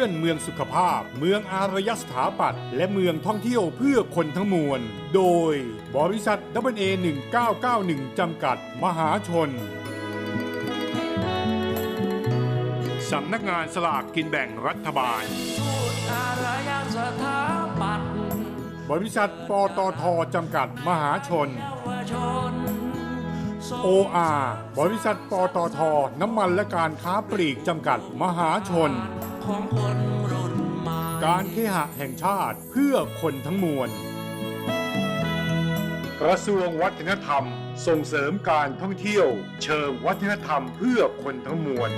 ลื่อนเมืองสุขภาพ เมืองอารยสถาปัตย์และเมืองท่องเที่ยวเพื่อคนทั้งมวล โดยบริษัท w a 1991จำกัด มหาชน สำนักงานสลากกินแบ่งรัฐบาล บริษัทปตทจำกัด มหาชนเยาวชน OR บริษัทปตท น้ำมันและการค้าปลีกจำกัด มหาชน ของคนรุ่นใหม่การเคหะแห่งชาติเพื่อคนทั้งมวล กระทรวงวัฒนธรรม ส่งเสริมการท่องเที่ยว เชิงวัฒนธรรมเพื่อคนทั้งมวล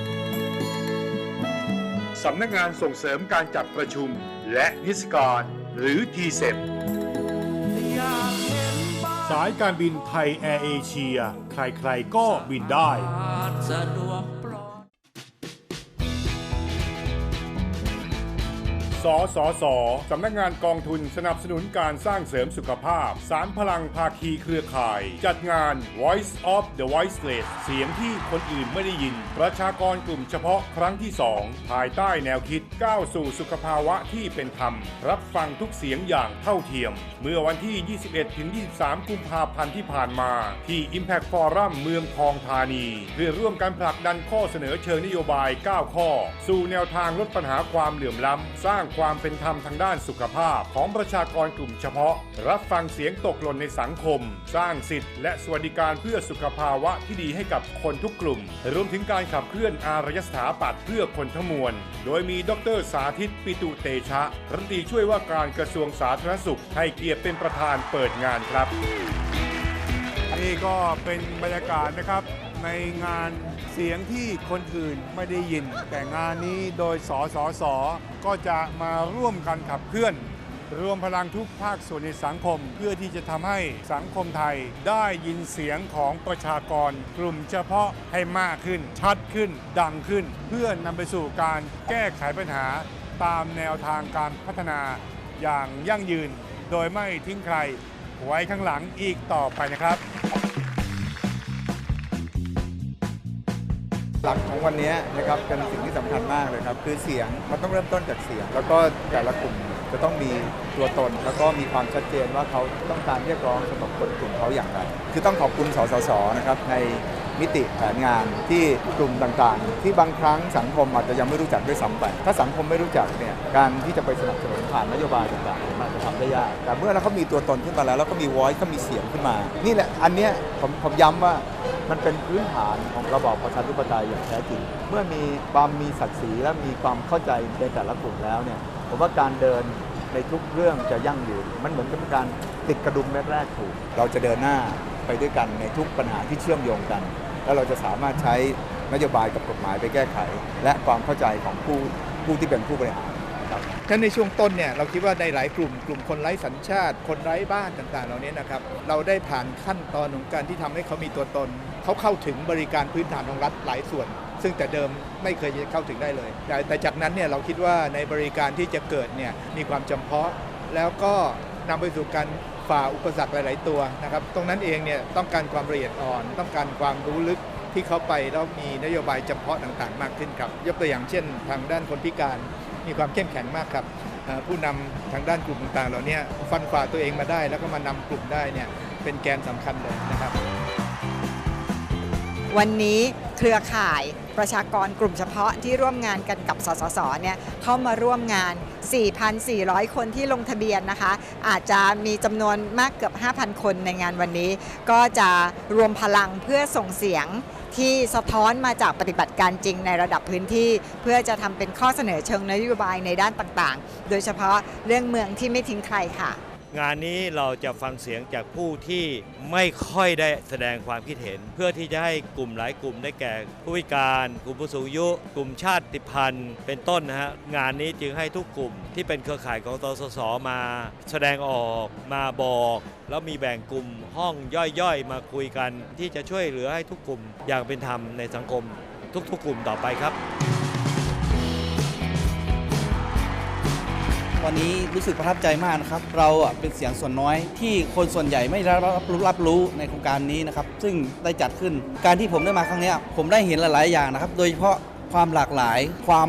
สำนักงานส่งเสริมการจัดประชุม และนิทรรศการหรือทีเ e อยากเห็นบ้านสายการบินไทยแอร์เอเชีย ใครๆก็บินได้ สะดวก สสส สำนักงานกองทุนสนับสนุนการสร้างเสริมสุขภาพ สารพลังภาคีเครือข่าย จัดงาน Voice of the Voiceless เสียงที่คนอื่นไม่ได้ยิน ประชากรกลุ่มเฉพาะครั้งที่ 2 ภายใต้แนวคิดก้าวสู่สุขภาวะที่เป็นธรรม รับฟังทุกเสียงอย่างเท่าเทียม เมื่อวันที่ 21-23 กุมภาพันธ์ที่ผ่านมา ที่ Impact Forum เมืองทองธานี เพื่อร่วมกันผลักดันข้อเสนอเชิงนโยบาย 9 ข้อ สู่แนวทางลดปัญหาความเหลื่อมล้ำสร้างความเป็นธรรมทางด้านสุขภาพของประชากรกลุ่มเฉพาะ รับฟังเสียงตกหล่นในสังคม สร้างสิทธิและสวัสดิการเพื่อสุขภาวะที่ดีให้กับคนทุกกลุ่ม รวมถึงการขับเคลื่อนอารยสถาปัตย์เพื่อคนทั้งมวล โดยมีดรสาธิตปิตุเตชะรัฐมนตรีช่วยว่าการกระทรวงสาธารณสุขให้เกียรติเป็นประธานเปิดงานครับ นี่ก็เป็นบรรยากาศนะครับในงาน เสียงที่คนอื่นไม่ได้ยิน แต่งานนี้โดยสสสก็จะมาร่วมกันขับเคลื่อน รวมพลังทุกภาคส่วนในสังคม เพื่อที่จะทำให้สังคมไทยได้ยินเสียงของประชากร กลุ่มเฉพาะให้มากขึ้น ชัดขึ้น ดังขึ้น เพื่อนำไปสู่การแก้ไขปัญหา ตามแนวทางการพัฒนาอย่างยั่งยืน โดยไม่ทิ้งใครไว้ข้างหลังอีกต่อไปนะครับ หลักของวันนี้นะครับเป็นสิ่งที่สำคัญมากเลยครับ คือเสียงมันต้องเริ่มต้นจากเสียง แล้วก็แต่ละกลุ่มจะต้องมีตัวตน แล้วก็มีความชัดเจนว่าเขาต้องการเรียกร้องสำหรับคนกลุ่มเขาอย่างไร คือต้องขอบคุณสสสนะครับในมิติแผนงานที่กลุ่มต่างๆ ที่บางครั้งสังคมอาจจะยังไม่รู้จักด้วยซ้ำไป ถ้าสังคมไม่รู้จักเนี่ยการที่จะไปสนับสนุนผ่านนโยบายต่างๆมันจะทำได้ยาก แต่เมื่อเราเขามีตัวตนขึ้นมาแล้วแล้วก็มี voice ก็มีเสียงขึ้นมา นี่แหละอันเนี้ยผมผมย้ำว่า มันเป็นพื้นฐานของระบอบประชาธิปไตยอย่างแท้จริง เมื่อมีความมีศักดิ์ศรีและมีความเข้าใจในแต่ละกลุ่มแล้วเนี่ยผมว่าการเดินในทุกเรื่องจะยั่งยืนมันเหมือนกับการติดกระดุมแรกๆถูก เราจะเดินหน้าไปด้วยกันในทุกปัญหาที่เชื่อมโยงกัน แล้วเราจะสามารถใช้นโยบายกับกฎหมายไปแก้ไข และความเข้าใจของผู้ผู้ที่เป็นผู้บริหารครับถ้าในช่วงต้นเนี่ยเราคิดว่าในหลายกลุ่มกลุ่มคนไร้สัญชาติ คนไร้บ้านต่างๆ เหล่านี้นะครับ เราได้ผ่านขั้นตอนของการที่ทำให้เขามีตัวตน เขาเข้าถึงบริการพื้นฐานของรัฐหลายส่วน ซึ่งแต่เดิมไม่เคยจะเข้าถึงได้เลย แต่แต่จากนั้นเนี่ยเราคิดว่าในบริการที่จะเกิดเนี่ยมีความจำเพาะ แล้วก็นำไปสู่การฝ่าอุปสรรคหลาย ๆ ตัวนะครับ ตรงนั้นเองเนี่ยต้องการความละเอียดอ่อน ต้องการความรู้ลึกที่เขาไปแล้วมีนโยบายจำเพาะต่างๆ มากขึ้นครับ ยกตัวอย่างเช่น ทางด้านคนพิการมีความเข้มแข็งมากครับผู้นำทางด้านกลุ่มต่างๆเหล่านี้ฟันฝ่าตัวเองมาได้ แล้วก็มานำกลุ่มได้เนี่ยเป็นแกนสำคัญเลยนะครับ วันนี้เครือข่ายประชากรกลุ่มเฉพาะที่ร่วมงานกันกับสสสเนี่ยเข้ามาร่วมงาน 4,400 คนที่ลงทะเบียนนะคะ อาจจะมีจำนวนมากเกือบ 5,000 คนในงานวันนี้ ก็จะรวมพลังเพื่อส่งเสียงที่สะท้อนมาจากปฏิบัติการจริงในระดับพื้นที่ เพื่อจะทำเป็นข้อเสนอเชิงนโยบายในด้านต่างๆ โดยเฉพาะเรื่องเมืองที่ไม่ทิ้งใครค่ะ งานนี้เราจะฟังเสียงจากผู้ที่ไม่ค่อยได้แสดงความคิดเห็น เพื่อที่จะให้กลุ่มหลายกลุ่มได้แก่ ผู้พิการ กลุ่มผู้สูงอายุ กลุ่มชาติพันธุ์ เป็นต้นนะฮะงานนี้จึงให้ทุกกลุ่มที่เป็นเครือข่ายของตสสมาแสดงออกมาบอก แล้วมีแบ่งกลุ่มห้องย่อยๆ มาคุยกัน ที่จะช่วยเหลือให้ทุกกลุ่มอย่างเป็นธรรมในสังคม ทุกๆ กลุ่มต่อไปครับ วันนี้รู้สึกประทับใจมากนะครับ เราเป็นเสียงส่วนน้อยที่คนส่วนใหญ่ไม่รับรู้รับรู้ในโครงการนี้นะครับ ซึ่งได้จัดขึ้น การที่ผมได้มาครั้งนี้ผมได้เห็นหลาย ๆ อย่างนะครับ โดยเฉพาะความหลากหลาย ความ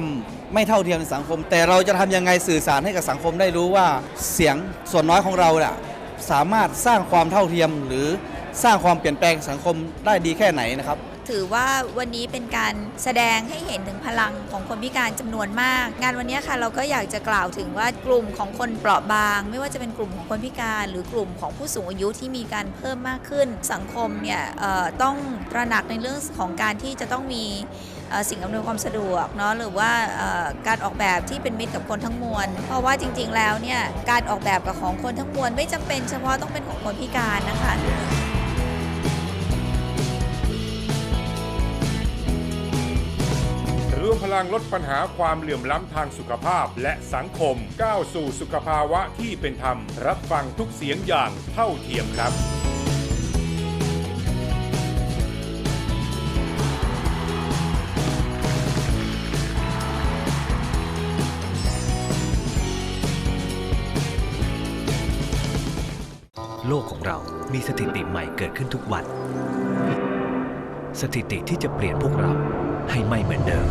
ไม่เท่าเทียมในสังคม แต่เราจะทำยังไงสื่อสารให้กับสังคมได้รู้ว่าเสียงส่วนน้อยของเราน่ะสามารถสร้างความเท่าเทียมหรือสร้างความเปลี่ยนแปลงสังคมได้ดีแค่ไหนนะครับ ถือว่าวันนี้เป็นการแสดงให้เห็นถึงพลังของคนพิการจำนวนมาก งานวันนี้ค่ะเราก็อยากจะกล่าวถึงว่ากลุ่มของคนเปราะบาง ไม่ว่าจะเป็นกลุ่มของคนพิการ หรือกลุ่มของผู้สูงอายุที่มีการเพิ่มมากขึ้น สังคมเนี่ยต้องตระหนักในเรื่องของการที่จะต้องมีสิ่งอำนวยความสะดวกเนาะหรือว่าการออกแบบที่เป็นมิตรกับคนทั้งมวล เพราะว่าจริง ๆ แล้วเนี่ยการออกแบบกับของคนทั้งมวลไม่จำเป็นเฉพาะต้องเป็นของคนพิการนะคะ ร่วมพลังลดปัญหาความเหลื่อมล้ำทางสุขภาพและสังคม ก้าวสู่สุขภาวะที่เป็นธรรม รับฟังทุกเสียงอย่างเท่าเทียมครับ โลกของเรามีสถิติใหม่เกิดขึ้นทุกวัน สถิติที่จะเปลี่ยนพวกเรา ให้ไม่เหมือนเดิม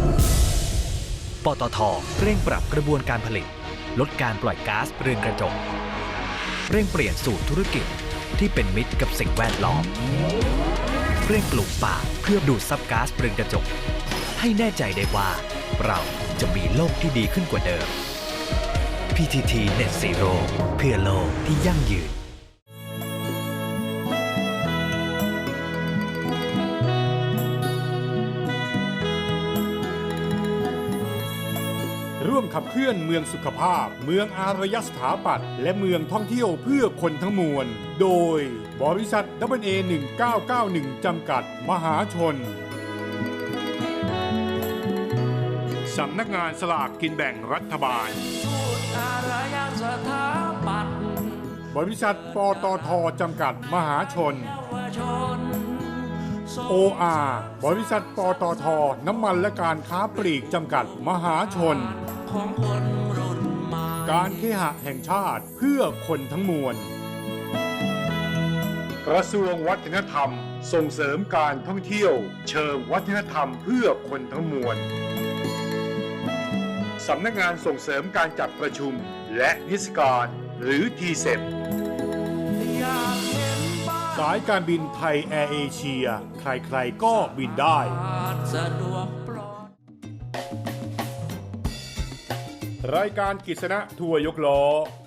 ปตทเร่งปรับกระบวนการผลิต ลดการปล่อยก๊าซเรือนกระจก เร่งเปลี่ยนสู่ธุรกิจที่เป็นมิตรกับสิ่งแวดล้อม เร่งปลูกป่าเพื่อดูดซับก๊าซเรือนกระจก ให้แน่ใจได้ว่า เราจะมีโลกที่ดีขึ้นกว่าเดิม PTT Net Zero เพื่อโลกที่ยั่งยืน เคลื่อนเมืองสุขภาพ เมืองอารยสถาปัตย์และเมืองท่องเที่ยวเพื่อคนทั้งมวล โดยบริษัท w a 1991จำกัด มหาชน สำนักงานสลากกินแบ่งรัฐบาลพูดอารยสถาปัตย์บริษัทปตทจำกัด มหาชนเยาวชน OR บริษัทปตท น้ำมันและการค้าปลีกจำกัด มหาชน ของคนรุ่นใหม่การเคหะแห่งชาติเพื่อคนทั้งมวล กระทรวงวัฒนธรรมส่งเสริมการท่องเที่ยว เชิงวัฒนธรรมเพื่อคนทั้งมวลสำนักงานส่งเสริมการจัดประชุม และนิทรรศการหรือทีเซ็อยากเห็นบ้านสายการบินไทยแอร์เอเชีย ใครๆก็บินได้ รายการกิษณะทัวยกล้อ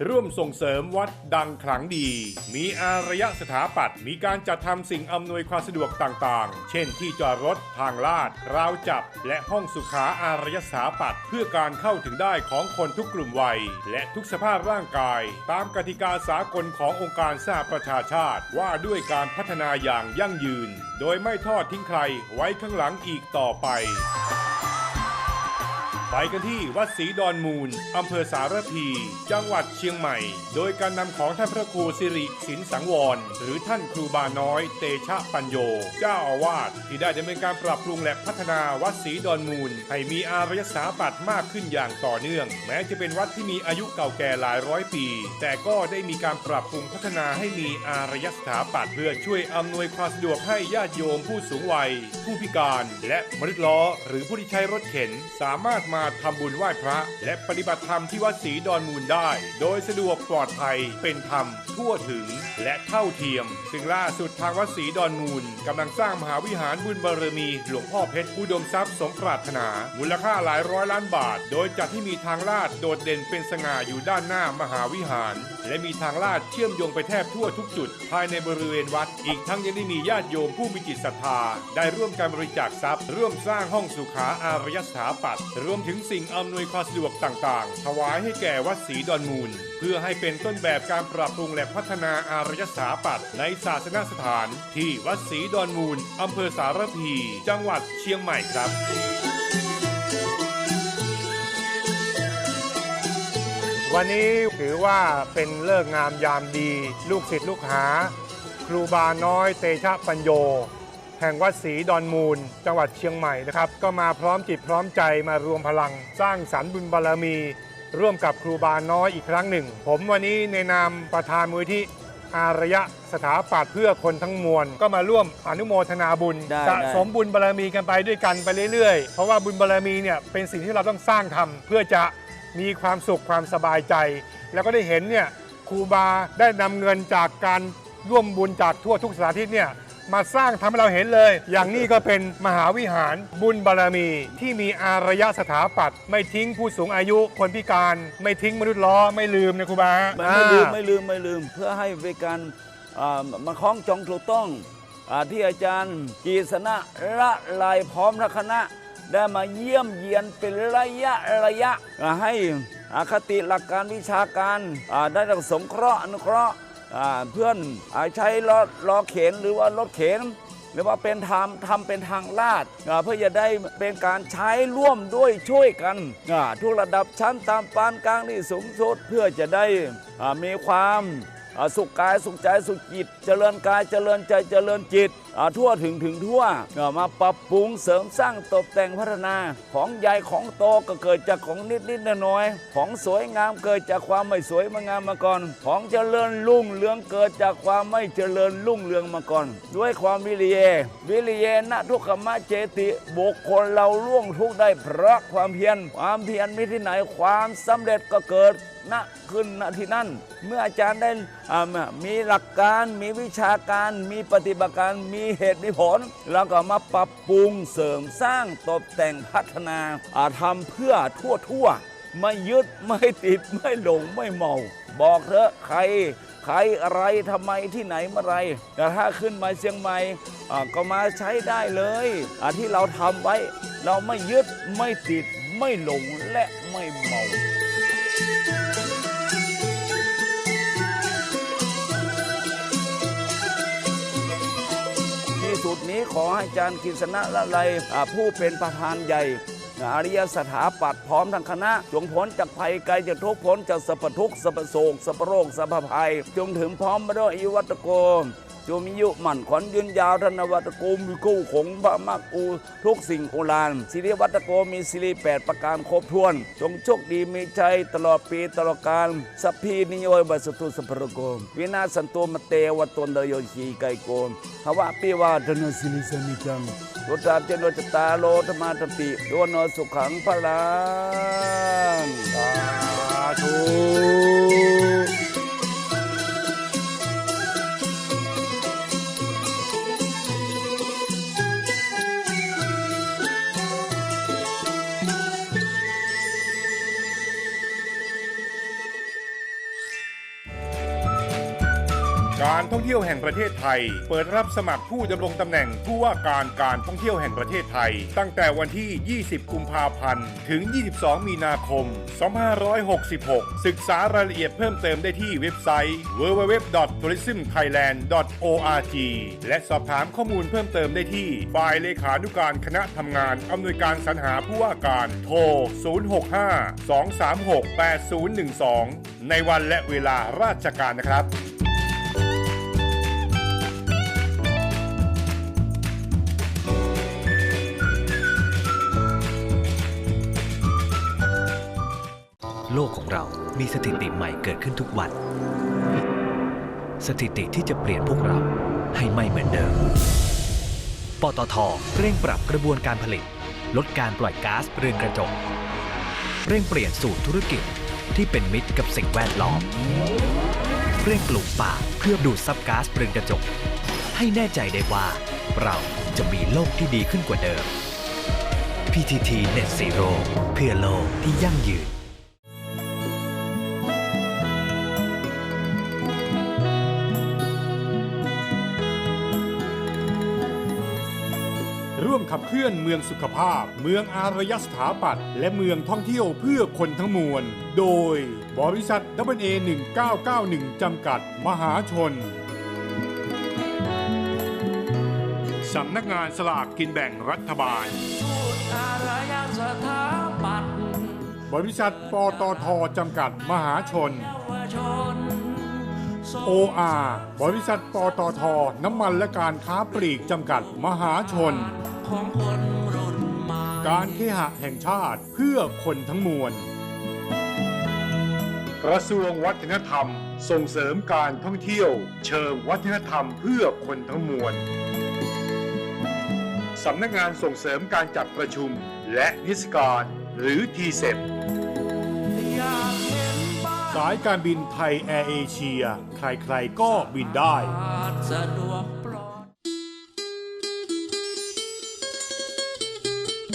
ร่วมส่งเสริมวัดดังขลังดี มีอารยสถาปัตย์มีการจัดทำสิ่งอำนวยความสะดวกต่างๆ เช่นที่จอดรถทางลาด ราวจับ และห้องสุขาอารยสถาปัตย์เพื่อการเข้าถึงได้ของคนทุกกลุ่มวัย และทุกสภาพร่างกาย ตามกติกาสากลขององค์การสหประชาชาติว่าด้วยการพัฒนาอย่างยั่งยืน โดยไม่ทอดทิ้งใครไว้ข้างหลังอีกต่อไป ไปกันที่วัดศรีดอนมูล อำเภอสารพี จังหวัดเชียงใหม่ โดยการนำของท่านพระครูสิริสินสังวร หรือท่านครูบาน้อย เตชะปัญโย เจ้าอาวาสที่ได้ดำเนินการปรับปรุงและพัฒนาวัดศรีดอนมูล ให้มีอารยสถาปัตย์มากขึ้นอย่างต่อเนื่อง แม้จะเป็นวัดที่มีอายุเก่าแก่หลายร้อยปี แต่ก็ได้มีการปรับปรุงพัฒนาให้มีอารยสถาปัตย์เพื่อช่วยอำนวยความสะดวกให้ญาติโยมผู้สูงวัย ผู้พิการ และมนุษย์ล้อ หรือผู้ที่ใช้รถเข็นสามารถมาทำบุญไหว้พระ และปฏิบัติธรรมที่วัดศรีดอนมูลได้ โดยสะดวกปลอดภัยเป็นธรรม ทั่วถึงและเท่าเทียม ซึ่งล่าสุดทางวัดศรีดอนมูลกำลังสร้างมหาวิหารบุญบารมี หลวงพ่อเพชรอุดมทรัพย์สมปรารถนา มูลค่าหลายร้อยล้านบาท โดยจัดที่มีทางลาดโดดเด่นเป็นสง่าอยู่ด้านหน้ามหาวิหาร และมีทางลาดเชื่อมโยงไปแทบทั่วทุกจุด ภายในบริเวณวัด อีกทั้งยังได้มีญาติโยมผู้มีจิตศรัทธา ได้ร่วมการบริจาคทรัพย์ ร่วมสร้างห้องสุขาอารยสถาปัตย์รวมถึงสิ่งอำนวยความสะดวกต่างๆ ถวายให้แก่วัดศรีดอนมูล เพื่อให้เป็นต้นแบบการปรับปรุงและพัฒนาอารยสถาปัตย์ในศาสนสถาน ที่วัดศรีดอนมูลอำเภอสารพี จังหวัดเชียงใหม่ครับวันนี้ถือว่าเป็นเลิกงามยามดี ลูกศิษย์ลูกหา ครูบาน้อยเตชะปัญโย แห่งวัดศรีดอนมูล จังหวัดเชียงใหม่นะครับ ก็มาพร้อมจิตพร้อมใจมารวมพลัง สร้างสรรค์บุญบารมี ร่วมกับครูบาน้อยอีกครั้งหนึ่ง ผมวันนี้ในนามประธานมูลที่อารยะสถาปัตย์เพื่อคนทั้งมวล ก็มาร่วมอนุโมทนาบุญได้สะได้สมบุญบารมีกันไปด้วยกันไปเรื่อยๆ เพราะว่าบุญบารมีเนี่ยเป็นสิ่งที่เราต้องสร้างทำเพื่อจะมีความสุขความสบายใจ แล้วก็ได้เห็นเนี่ยครูบาได้นำเงินจากการร่วมบุญจากทั่วทุกสถานที่เนี่ย มาสร้างทำให้เราเห็นเลย อย่างนี้ก็เป็นมหาวิหารบุญบารมี ที่มีอารยสถาปัตย์ไม่ทิ้งผู้สูงอายุคนพิการ ไม่ทิ้งมนุษย์ล้อไม่ลืมนะครูบาไม่ไม่ลืมอ่าไม่ลืมไม่ลืม เพื่อให้เป็นการอ่ามาคล้องจองถูกต้องอาที่อาจารย์กีษณะละลายพร้อมทั้งคณะ ได้มาเยี่ยมเยียนเป็นระยะระยะอ่าให้อาคติหลักการวิชาการอ่าได้ทั้งสงเคราะห์อนุเคราะห์อ่า เพื่อนอใช้ล้อล้อเข็นหรือว่ารถเข็นหรือว่าเป็นทำทำเป็นทางลาดเพื่อจะได้เป็นการใช้ร่วมด้วยช่วยกันทุกระดับชั้นตามปานกลางที่สูงสุดเพื่อจะได้มีความสุขกายสุขใจสุขจิต เจริญกายเจริญใจเจริญจิต ทั่วถึงถึงทั่วมาปรับปรุงเสริมสร้างตกแต่งพัฒนาของใหญ่ของโตก็เกิดจากของนิดนิดน้อยของสวยงามเกิดจากความไม่สวยมางามมาก่อน ของเจริญรุ่งเรืองเกิดจากความไม่เจริญรุ่งเรืองมาก่อน ด้วยความวิริยวิริยนะทุกขมะเจติบุคคลเราล่วงทุกได้เพราะความเพียรความเพียรมีที่ไหนความสำเร็จก็เกิดณขึ้นณที่นั่น เมื่ออาจารย์ได้มีหลักการมีวิชาการมีปฏิบัติการมีีเหตุมีผล แล้วก็มาปรับปรุงเสริมสร้างตกแต่งพัฒนาอาทำเพื่อทั่วทั่วไม่ยึดไม่ติดไม่หลงไม่เมา บอกเถอะใครใครอะไรทำไมที่ไหนเมื่อไรแต่ถ้าขึ้นมาเชียงใหม่ก็มาใช้ได้เลยที่เราทำไว้ เราไม่ยึดไม่ติดไม่หลงและไม่เมา สุดนี้ขอให้อาจารย์กิษณะละไลายผู้เป็นประธานใหญ่อริยสถาปัตย์พร้อมทั้งคณะ จงพ้นจากภัยไกลจากทุกพ้นจากสัพทุกสัพโศกสัพโรคสัพพภัย จงถึงพร้อมมาด้วยอิวัตโก จงมีอายุมั่นขวัญยืนยาวธนวัตโกมีกู้ขงพระมักอูทุกสิ่งโอฬารสิริวัตโกมีสิริแปดประการครบถ้วน จงโชคดีมีใจตลอดปีตลอดกาลสัพพีนิโยบัสตุสัพพโกมวินาศสันโตมเตวตนเดโยชีไกโกมภวะปิวาทนสิลิสนิจังรุตาเจโนจตาโลธรรมาตติโยโนสุขังพลังสาธุ การท่องเที่ยวแห่งประเทศไทย เปิดรับสมัครผู้ดำรงตำแหน่งผู้ว่าการการท่องเที่ยวแห่งประเทศไทย ตั้งแต่วันที่ 20 กุมภาพันธ์ ถึง 22 มีนาคม 2566 ศึกษารายละเอียดเพิ่มเติมได้ที่เว็บไซต์ www.tourismthailand.org และสอบถามข้อมูลเพิ่มเติมได้ที่ ฝ่ายเลขานุการคณะทำงานอำนวยการสรรหาผู้ว่าการโทร 065-236-8012 ในวันและเวลาราชการนะครับ โลกของเรามีสถิติใหม่เกิดขึ้นทุกวัน สถิติที่จะเปลี่ยนพวกเราให้ไม่เหมือนเดิม ปตทเร่งปรับกระบวนการผลิต ลดการปล่อยก๊าซเรือนกระจก เร่งเปลี่ยนสู่ธุรกิจที่เป็นมิตรกับสิ่งแวดล้อม เร่งปลูกป่าเพื่อดูดซับก๊าซเรือนกระจก ให้แน่ใจได้ว่า เราจะมีโลกที่ดีขึ้นกว่าเดิม PTT Net Zero เพื่อโลกที่ยั่งยืน ร่วมขับเคลื่อนเมืองสุขภาพ เมืองอารยสถาปัตย์และเมืองท่องเที่ยวเพื่อคนทั้งมวล โดยบริษัท a 1991จำกัด มหาชน สำนักงานสลากกินแบ่งรัฐบาล บริษัทปตทจำกัด มหาชนเยาวชน OR บริษัทปตท น้ำมันและการค้าปลีกจำกัด มหาชน ของคนรุ่นใหม่การเคหะแห่งชาติเพื่อคนทั้งมวล กระทรวงวัฒนธรรม ส่งเสริมการท่องเที่ยว เชิงวัฒนธรรมเพื่อคนทั้งมวลสำนักงานส่งเสริมการจัดประชุม และนิทรรศการหรือทีเซอยากเห็นบ้านสายการบินไทยแอร์เอเชีย ใครๆก็บินได้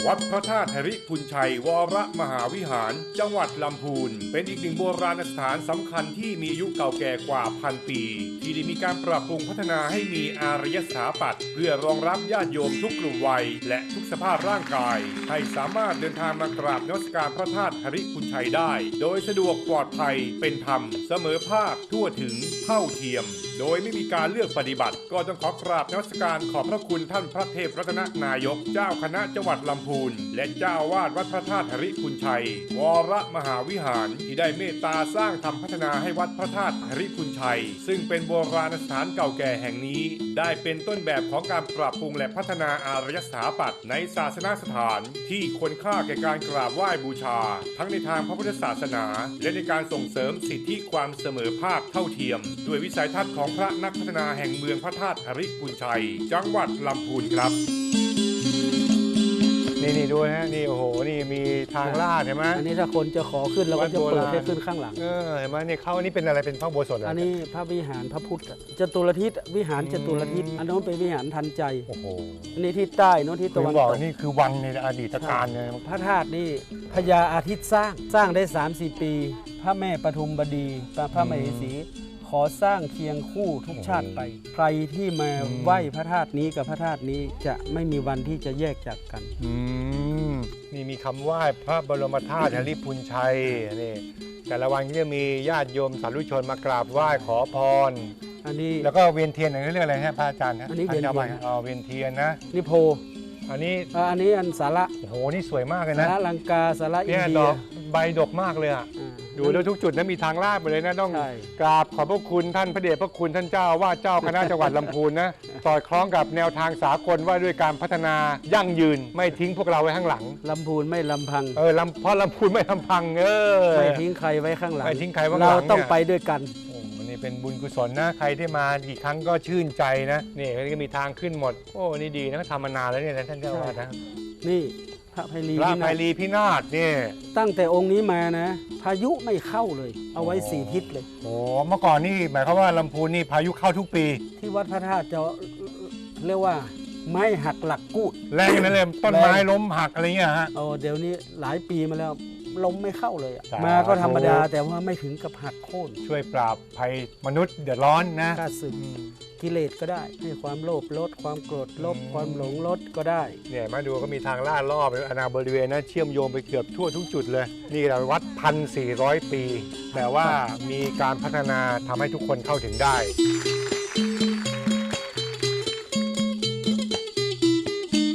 วัดพระธาตุหริพุนชัยวรมหาวิหาร จังหวัดลำพูน เป็นอีกหนึ่งโบราณสถานสำคัญที่มีอายุเก่าแก่กว่าพันปี ที่ได้มีการปรับปรุงพัฒนาให้มีอารยสถาปัตย์เพื่อรองรับญาติโยมทุกกลุ่มวัย และทุกสภาพร่างกาย ให้สามารถเดินทางมากราบนมัสการพระธาตุหริพุนชัยได้ โดยสะดวกปลอดภัยเป็นธรรม เสมอภาคทั่วถึงเท่าเทียม โดยไม่มีการเลือกปฏิบัติ ก็ต้องขอกราบนมัสการขอบพระคุณท่านพระเทพรัตนนายก เจ้าคณะจังหวัดลำพูนและเจ้าวาสวัดพระธาตุหริพุนชัย วรมหาวิหารที่ได้เมตตาสร้างทำพัฒนาให้วัดพระธาตุหริพุนชัย ซึ่งเป็นโบราณสถานเก่าแก่แห่งนี้ ได้เป็นต้นแบบของการปรับปรุงและพัฒนาอารยสถาปัตย์ในศาสนาสถาน ที่ควรค่าแก่การกราบไหว้บูชา ทั้งในทางพระพุทธศาสนา และในการส่งเสริมสิทธิความเสมอภาคเท่าเทียม ด้วยวิสัยทัศน์ของพระนักพัฒนาแห่งเมืองพระธาตุหริพุนชัย จังหวัดลำพูนครับ นี่นี่ดูนะฮะนี่โอ้โหนี่มีทางลาดเห็นไหมอันนี้ถ้าคนจะขอขึ้นเราก็จะเปิดให้ขึ้นข้างหลังเออเห็นไหมนี่เขาอันนี้เป็นอะไรเป็นพระอุโบสถเหรอันนี้พระวิหารพระพุทธจตุรทิศวิหารจตุรทิศอันโน้นเป็นวิหารทันใจโอ้โหอันนี้ที่ใต้โน้นที่คุตะณวันบอกตกนี่คือวังในอดีตการเลยพระธาตุนี่พญาอาทิตย์สร้างสร้างได้3-4ปี พระแม่ปทุมบดีพระพระมเหสี ขอสร้างเคียงคู่ทุกชาติไป ใครที่มาไหว้พระธาตุนี้กับพระธาตุนี้จะไม่มีวันที่จะแยกจากกัน อืมนี่มีคำไหว้พระบรมธาตุหริพุนชัยนี่แต่ละวันก็จะมีญาติโยมสาธุชนมากราบไหว้ขอพร อันนี้ แล้วก็เวียนเทียนอย่างนี้เรียกอะไรฮะพระอาจารย์ฮะอันนี้เวียนเทียนท่าจ้าอ๋อเวียนเทียนนะ นี่โพอันนี้อ่าอันนี้อันสาระโอ้โหนี่สวยมากเลยสานะระลังกาสาระอินเนี่ยเดีดยอก ใบดกมากเลยอะอ่า ดูแล้วทุกจุดนะมีทางลาดไปเลยนะต้องใช่ กราบขอบพระคุณท่านพระเดชพระคุณท่านเจ้าอาวาดเจ้าคณะจังหวัดลำพูนนะสอดคล้องกับแนวทางสากลว่าด้วยการพัฒนายั่งยืนไม่ทิ้งพวกเราไว้ข้างหลัง ลำพูนไม่ลำพัง เออลำเพราะลำพูนไม่ลำพังเออ ไม่ทิ้งใครไว้ข้างหลัง ไม่ทิ้งใครไว้ข้างหลังเราต้องเนี่ย ไปด้วยกัน โอ้โหนี่เป็นบุญกุศลนะ ใครที่มากี่ครั้งก็ชื่นใจนะ นี่ก็มีทางขึ้นหมด โอ้ นี่ดีนะเขาทำมานานแล้วเนี่ยนะท่านเจ้าอาวาสนะ นี่ พระไพรีพระนี่ไพนะรีพินาศนี่ตั้งแต่องค์นี้มานะ พายุไม่เข้าเลย เอาไว้สี่ทิศเลยโอ้เมื่อก่อนนี่หมายความว่าลำพูนนี่พายุเข้าทุกปี ที่วัดพระธาตุจะเรียกว่าไม้หักหลักกูดแรงนั้นเลยต้นไม้ล้มหักอะไรเงี้ยฮะโอ้เดี๋ยวนี้หลายปีมาแล้วลมไม่เข้าเลยอะสาธุมาก็ธรรมดาแต่ว่าไม่ถึงกับหักโค่นช่วยปราบภัยมนุษย์เดือดร้อนนะกล้าสึก กิเลสก็ได้ ให้ความโลภลด ความโกรธลบความหลงลดก็ได้ เนี่ยมาดูก็มีทางลาดรอบอนาบริเวณนะเชื่อมโยงไปเกือบทั่วทุกจุดเลย นี่เราวัดพันสี่ร้อยปี แต่ว่ามีการพัฒนาทำให้ทุกคนเข้าถึงได้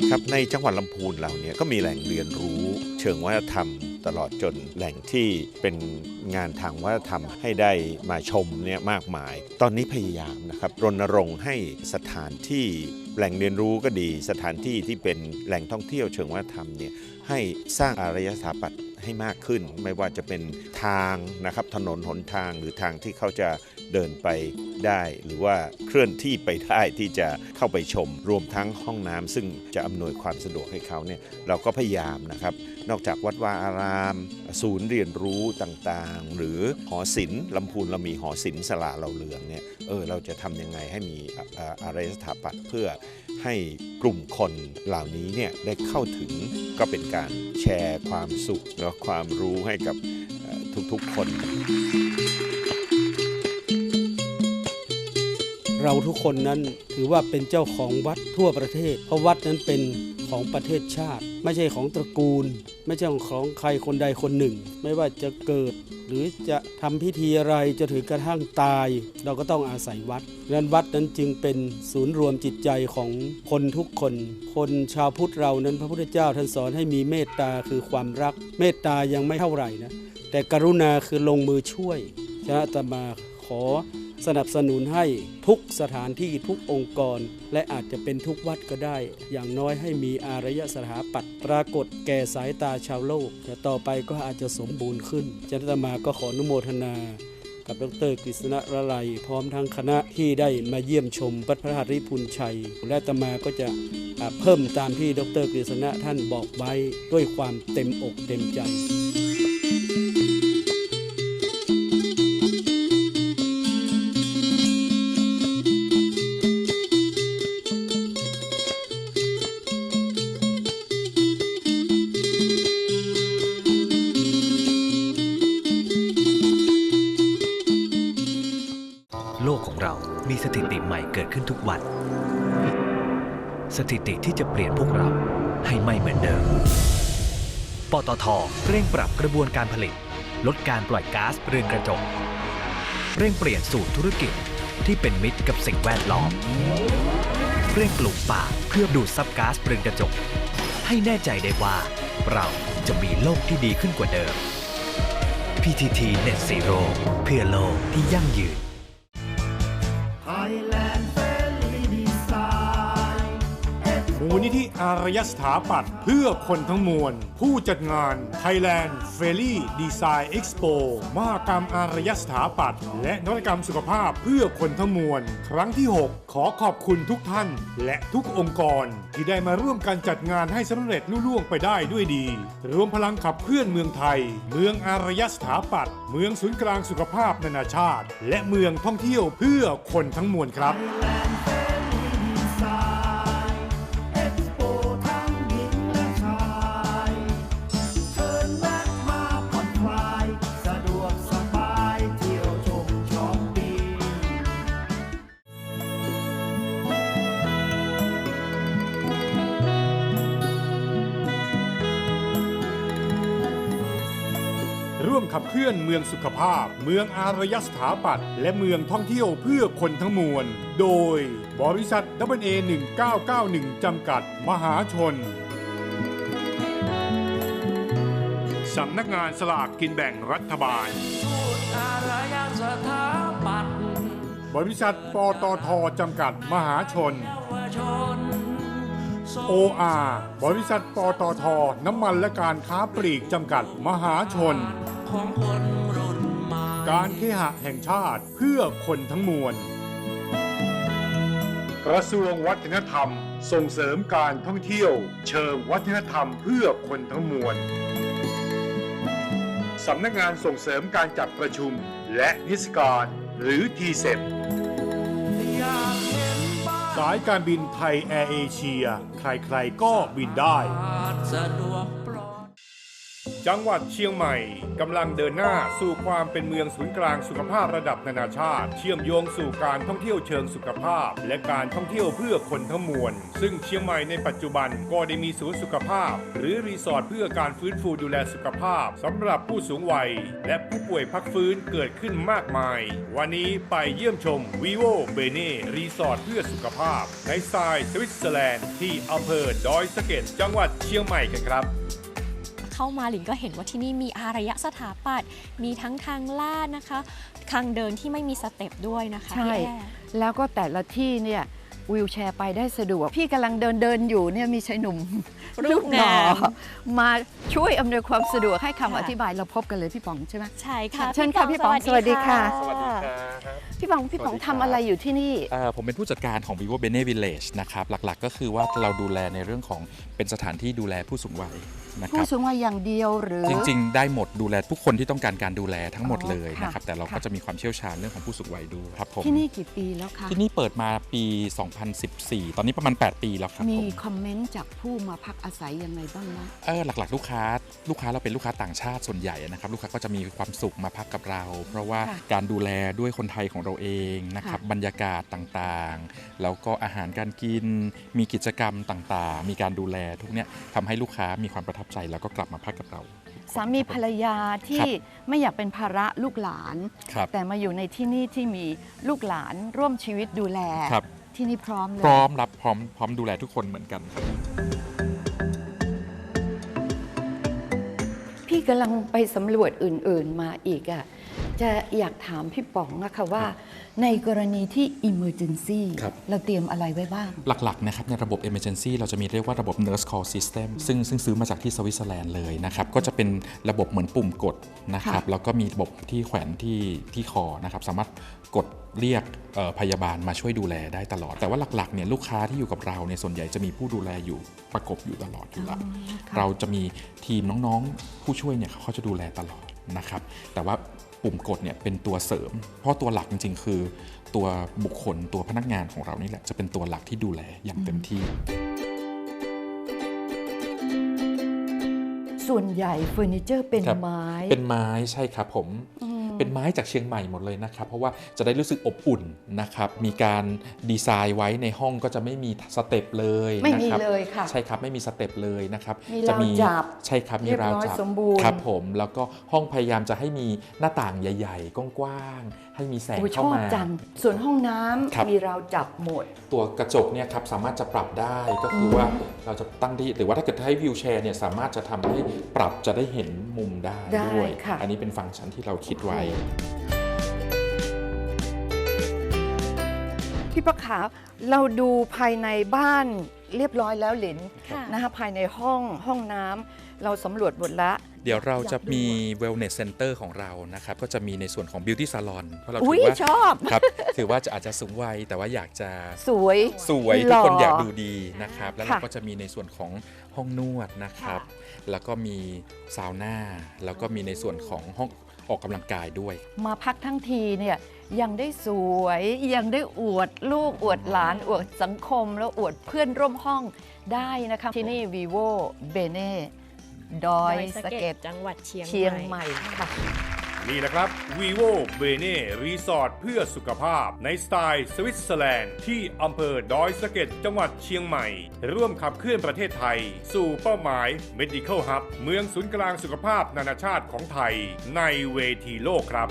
ครับในจังหวัดลำพูนเราเนี่ยก็มีแหล่งเรียนรู้ เชิงวัฒนธรรม ตลอดจนแหล่งที่เป็นงานทางวัฒนธรรมให้ได้มาชมเนี่ยมากมาย ตอนนี้พยายามนะครับรณรงค์ให้สถานที่แหล่งเรียนรู้ก็ดีสถานที่ที่เป็นแหล่งท่องเที่ยวเชิงวัฒนธรรมเนี่ยให้สร้างอารยสถาปัตย์ให้มากขึ้น ไม่ว่าจะเป็นทางนะครับถนนหนทางหรือทางที่เขาจะ เดินไปได้ หรือว่าเคลื่อนที่ไปได้ที่จะเข้าไปชม รวมทั้งห้องน้ำซึ่งจะอำนวยความสะดวกให้เขาเนี่ยเราก็พยายามนะครับ นอกจากวัดวาอาราม ศูนย์เรียนรู้ต่างๆ หรือหอศิลป์ลำพูนเรามีหอศิลป์สละเราเรืองเนี่ยเออเราจะทำยังไงให้มีอะอ่ารยสถาปัตย์เพื่อให้กลุ่มคนเหล่านี้เนี่ยได้เข้าถึงก็เป็นการแชร์ความสุขและความรู้ให้กับทุกๆคน เราทุกคนนั้นถือว่าเป็นเจ้าของวัดทั่วประเทศ เพราะวัดนั้นเป็นของประเทศชาติ ไม่ใช่ของตระกูล ไม่ใช่ของใครคนใดคนหนึ่ง ไม่ว่าจะเกิด หรือจะทำพิธีอะไรจะถึงกระทั่งตาย เราก็ต้องอาศัยวัดดังนั้นวัดนั้นจึงเป็นศูนย์รวมจิตใจของคนทุกคน คนชาวพุทธเรานั้นพระพุทธเจ้าท่านสอนให้มีเมตตาคือความรัก เมตตายังไม่เท่าไหร่นะแต่กรุณาคือลงมือช่วยฉะนั้นอาตมาขอ สนับสนุนให้ทุกสถานที่ทุกองค์กร และอาจจะเป็นทุกวัดก็ได้ อย่างน้อยให้มีอารยสถาปัตย์ปรากฏแก่สายตาชาวโลกแต่ต่อไปก็อาจจะสมบูรณ์ขึ้นฉะนั้นตมาก็ขออนุโมทนากับดรกฤษณะระไลพร้อมทั้งคณะที่ได้มาเยี่ยมชมวัดพระธาตุริพุนชัย และตมาก็จะเพิ่มตามที่ดรกฤษณะท่านบอกไว้ด้วยความเต็มอกเต็มใจ ขึ้นทุกวัน สถิติที่จะเปลี่ยนพวกเราให้ไม่เหมือนเดิม ปตทเร่งปรับกระบวนการผลิต ลดการปล่อยก๊าซเรือนกระจก เร่งเปลี่ยนสู่ธุรกิจที่เป็นมิตรกับสิ่งแวดล้อม เร่งปลูกป่าเพื่อดูดซับก๊าซเรือนกระจก ให้แน่ใจได้ว่า เราจะมีโลกที่ดีขึ้นกว่าเดิม PTT Net Zero เพื่อโลกที่ยั่งยืน อารยสถาปัตย์เพื่อคนทั้งมวล ผู้จัดงาน Thailand f a i r y Design Expo มหกรรมอารยสถาปัตย์และนวัตกรรมสุขภาพเพื่อคนทั้งมวล ครั้งที่ 6 ขอขอบคุณทุกท่าน และทุกองค์กร ที่ได้มาร่วมกันจัดงานให้สำเร็จลุล่วงไปได้ด้วยดี รวมพลังขับเคลื่อนเมืองไทย เมืองอารยสถาปัตย์เมืองศูนย์กลางสุขภาพนานาชาติ และเมืองท่องเที่ยวเพื่อคนทั้งมวลครับ ลื่อนเมืองสุขภาพ เมืองอารยสถาปัตย์และเมืองท่องเที่ยวเพื่อคนทั้งมวล โดยบริษัท w a 1991จำกัด มหาชน สำนักงานสลากกินแบ่งรัฐบาลอารยสถาปัตย์บริษัทปตทจำกัด มหาชนเยาวชน OR บริษัทปตท น้ำมันและการค้าปลีกจำกัด มหาชน ของคนรุ่นใหม่การเคหะแห่งชาติเพื่อคนทั้งมวล กระทรวงวัฒนธรรมส่งเสริมการท่องเที่ยว เชิงวัฒนธรรมเพื่อคนทั้งมวลสำนักงานส่งเสริมการจัดประชุม และนิทรรศการหรือ t ีเ e สายการบินไทยแอร์เอเชีย ใครๆก็บินได้ จังหวัดเชียงใหม่กำลังเดินหน้าสู่ความเป็นเมืองศูนย์กลางสุขภาพระดับนานาชาติ เชื่อมโยงสู่การท่องเที่ยวเชิงสุขภาพ และการท่องเที่ยวเพื่อคนทั้งมวล ซึ่งเชียงใหม่ในปัจจุบันก็ได้มีศูนย์สุขภาพ หรือรีสอร์ทเพื่อการฟื้นฟูดูแลสุขภาพสำหรับผู้สูงวัย และผู้ป่วยพักฟื้นเกิดขึ้นมากมาย วันนี้ไปเยี่ยมชม vivo b e n e รีสอร์ทเพื่อสุขภาพ ในทรายสวิตเซอร์แลนด์ที่อำเภอดอยสะเก็ดจังหวัดเชียงใหม่กันครับ เข้ามาหลินก็เห็นว่าที่นี่มีอารยสถาปัตย์มีทั้งทางลาดนะคะทางเดินที่ไม่มีสเต็ปด้วยนะคะใช่พี่แอร์แล้วก็แต่ละที่เนี่ยวิวแชร์ไปได้สะดวก พี่กำลังเดินเดินอยู่เนี่ยมีชายหนุ่มรูปหล่องามมาช่วยอำนวยความสะดวกให้คำค่ะอธิบายเราพบกันเลยพี่ป๋องใช่ไหมใช่ค่ะเชิญค่ะพี่ป๋องสวัสดีค่ะสวัสดีค่ะพี่ป๋องพี่ป๋องทำอะไรอยู่ที่นี่เอ่อผมเป็นผู้จัดการของ vivo bene village นะครับหลักๆ ก็คือว่าเราดูแลในเรื่องของเป็นสถานที่ดูแลผู้สูงวัย นะคผู้รับ สูงวัยอย่างเดียวหรือ จริง ๆ ได้หมดดูแลทุกคนที่ต้องการการดูแลทั้งหมดอ๋อเลยค่ะนะครับแต่เราก็ค่ะ จะมีความเชี่ยวชาญเรื่องของผู้สูงวัยด้วยครับผมที่นี่กี่ปีแล้วคะ ที่นี่เปิดมาปี 2014 ตอนนี้ประมาณ 8 ปีแล้วครับมีผมคอมเมนต์จากผู้มาพักอาศัยยังไงบ้างนะ เออหลักๆ ลูกค้า ลูกค้าเราเป็นลูกค้าต่างชาติส่วนใหญ่นะครับลูกค้าก็จะมีความสุขมาพักกับเรา เพราะว่าค่ะการดูแลด้วยคนไทยของเราเองนะครับค่ะบรรยากาศต่างๆ แล้วก็อาหารการกิน มีกิจกรรมต่างๆ มีการดูแลทุกเนี้ยทำให้ลูกค้ามีความประทับใจแล้วก็กลับมาพักกับเรา สามีภรรยาที่ไม่อยากเป็นภาระลูกหลานครับแต่มาอยู่ในที่นี่ที่มีลูกหลานร่วมชีวิตดูแลครับที่นี่พร้อมเลยพร้อมรับพร้อมพร้อมดูแลทุกคนเหมือนกันครับพี่กำลังไปสำรวจอื่น ๆ มาอีกอะ่ะ จะอยากถามพี่ป๋องนะคะว่า ในกรณีที่ Emergency ครับ เราเตรียมอะไรไว้บ้าง หลักๆนะครับในระบบ Emergency เราจะมีเรียกว่าระบบ Nurse Call System ซึ่งซึ่งซื้อมาจากที่สวิตเซอร์แลนด์เลยนะครับก็จะเป็นระบบเหมือนปุ่มกดนะครับค่ะ แล้วก็มีระบบที่แขวนที่ที่คอนะครับสามารถกดเรียกเอ่อพยาบาลมาช่วยดูแลได้ตลอด แต่ว่าหลักๆเนี่ยลูกค้าที่อยู่กับเราเนี่ยส่วนใหญ่จะมีผู้ดูแลอยู่ประกบอยู่ตลอดอยู่แล้ว เราจะมีทีมน้องๆผู้ช่วยเนี่ยเขาจะดูแลตลอดนะครับ แต่ว่า ปุ่มกดเนี่ยเป็นตัวเสริม เพราะตัวหลักจริง ๆ คือ ตัวบุคคลตัวพนักงานของเรานี่แหละจะเป็นตัวหลักที่ดูแลอย่างเต็มที่ ส่วนใหญ่เฟอร์นิเจอร์เป็นครับ ไม้ เป็นไม้ใช่ครับผม อืม เป็นไม้จากเชียงใหม่หมดเลยนะครับ เพราะว่าจะได้รู้สึกอบอุ่นนะครับ มีการดีไซน์ไว้ในห้องก็จะไม่มีสเต็ปเลยไม่มีนะครับเลยค่ะใช่ครับไม่มีสเต็ปเลยนะครับมีจะราวจับใช่ครับมีราวเรียบร้อยจับสมบูรณ์ครับผมแล้วก็ห้องพยายามจะให้มีหน้าต่างใหญ่ ๆ กว้างๆให้มีแสงโอ้ยชเข้าอบมาจังส่วนห้องน้ำครับมีราวจับหมด ตัวกระจกเนี่ยครับสามารถจะปรับได้ก็คือว่าเราจะตั้งที่หรือว่าถ้าเกิดให้วิวแชร์เนี่ยสามารถจะทำให้ปรับจะได้เห็นมุมได้ได้ด้วยค่ะอันนี้เป็นฟังก์ชันที่เราคิดไว้พี่ประขาวเราดูภายในบ้านเรียบร้อยแล้วหลินค่ะ นะคะภายในห้องห้องน้ำเราสำรวจหมดละ เดี๋ยวเราจะอยากดูมี wellness center ของเรานะครับ ก็จะมีในส่วนของ beauty salon เพราะเราอุ๊ถืยอว่าชอบ ครับ ถือว่าจะอาจจะสูงวัย แต่ว่าอยากจะสวย สวยหล่ทุกอคนอยากดูดีนะครับ แล้วเราค่ะ ก็จะมีในส่วนของห้องนวดนะครับ แล้วก็มีซาวน่าแล้วก็มีในส่วนของห้อง ออกกำลังกายด้วย มาพักทั้งทีเนี่ยยังได้สวยยังได้อวดลูกอวดหลาน อวดสังคม แล้วอวดเพื่อนร่วมห้องได้นะคะที่นี่ vivo bene ดอยสะเก็ดจังหวัดเชียงเชียงใหม่ค่ะ นี่นะครับ vivo b e n e รีสอร์ทเพื่อสุขภาพ ในสไตล์สวิตเซอร์แลนด์ ที่อำเภอดอยสะเก็ดจังหวัดเชียงใหม่ ร่วมขับเคลื่อนประเทศไทย สู่เป้าหมาย Medical Hub เมืองศูนย์กลางสุขภาพนานาชาติของไทย ในเวทีโลกครับ